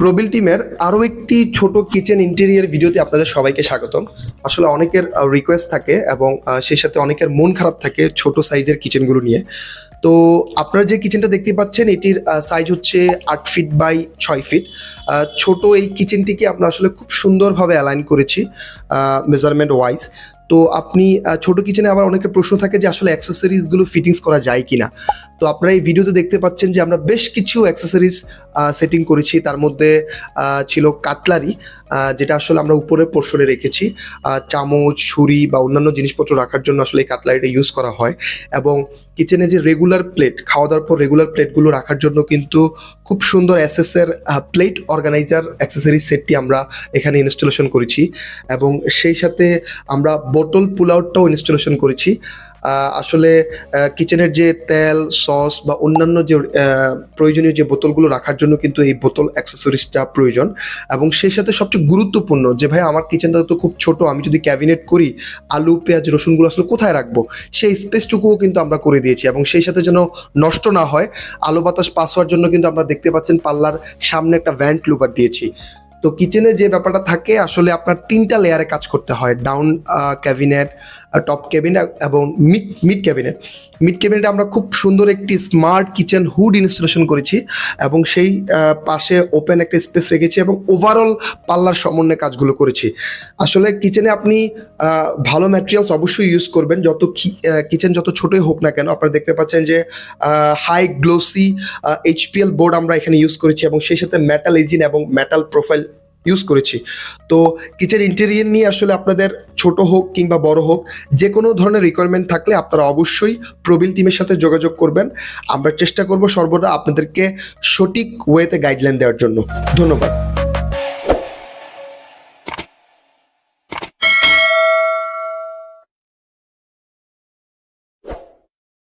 প্রবিল টিমের আরও একটি ছোট কিচেন ইন্টেরিয়ার ভিডিওতে আপনাদের সবাইকে স্বাগতম। আসলে অনেকের রিকোয়েস্ট থাকে এবং সেই সাথে অনেকের মন খারাপ থাকে ছোট সাইজের কিচেনগুলো নিয়ে। তো আপনারা যে কিচেনটা দেখতে পাচ্ছেন, এটির সাইজ হচ্ছে আট ফিট বাই ছয় ফিট ছোট এই কিচেনটিকে আমরা আসলে খুব সুন্দরভাবে অ্যালাইন করেছি মেজারমেন্ট ওয়াইজ তো আপনি ছোট কিচেনে আবার অনেকের প্রশ্ন থাকে যে আসলে অ্যাক্সেসরিজগুলো ফিটিংস করা যায় কি না তো আপনারা এই ভিডিওতে দেখতে পাচ্ছেন যে আমরা বেশ কিছু অ্যাক্সেসরিজ সেটিং করেছি। তার মধ্যে ছিল কাটলারি যেটা আসলে আমরা উপরে পোর্শনে রেখেছি। চামচ, ছুরি বা অন্যান্য জিনিসপত্র রাখার জন্য আসলে এই কাটলারিটা ইউজ করা হয়। এবং কিচেনে যে রেগুলার প্লেট খাওয়া দাওয়ার পর রেগুলার প্লেটগুলো রাখার জন্য কিন্তু খুব সুন্দর অ্যাসেসের প্লেট অর্গানাইজার অ্যাক্সেসরি সেটটি আমরা এখানে ইনস্টলেশন করেছি। এবং সেই সাথে আমরা বোতল পুল আউটটাও ইনস্টলেশন করেছি। আসলে কিচেনের যে তেল সস বা অন্যান্য যে প্রয়োজনীয় যে বোতলগুলো রাখার জন্য কিন্তু এই বোতল অ্যাক্সেসরিজটা প্রয়োজন। এবং সেই সাথে সবচেয়ে গুরুত্বপূর্ণ যে, ভাই, আমার কিচেনটা তো খুব ছোট, আমি যদি ক্যাবিনেট করি, আলু, পেঁয়াজ, রসুনগুলো আসলে কোথায় রাখব? সেই স্পেসটুকুও কিন্তু আমরা করে দিয়েছি। এবং সেই সাথে যেন নষ্ট না হয়, আলো বাতাস পাস হওয়ার জন্য কিন্তু আমরা দেখতে পাচ্ছেন পাল্লার সামনে একটা ভ্যান্ট লুকার দিয়েছি। তো কিচেনে যে ব্যাপারটা থাকে, আসলে আপনার তিনটা লেয়ারে কাজ করতে হয়। ডাউন ক্যাবিনেট টপ ক্যাবিনেট এবং মিড মিড ক্যাবিনেট মিড ক্যাবিনেটে আমরা খুব সুন্দর একটি স্মার্ট কিচেন হুড ইনস্টলেশন করেছি এবং সেই পাশে ওপেন একটা স্পেস রেখেছি এবং ওভারঅল পাল্লার সমন্বয়ে কাজগুলো করেছি। আসলে কিচেনে আপনি ভালো ম্যাটেরিয়ালস অবশ্যই ইউজ করবেন। যত কিচেন যত ছোটই হোক না কেন, আপনারা দেখতে পাচ্ছেন যে হাই গ্লোসি এইচপিএল বোর্ড আমরা এখানে ইউজ করেছি এবং সেই সাথে মেটাল ইঞ্জিন এবং মেটাল প্রোফাইল ইউজ করেছি। তো কিচেন ইন্টেরিয়ার নিয়ে আসলে আপনাদের ছোট হোক কিংবা বড় হোক যে কোনো ধরনের রিকোয়ারমেন্ট থাকলে আপনারা অবশ্যই প্রবীণ টিমের সাথে যোগাযোগ করবেন। আমরা চেষ্টা করব সর্বদা আপনাদেরকে সঠিক ওয়েতে গাইডলাইন দেওয়ার জন্য। ধন্যবাদ।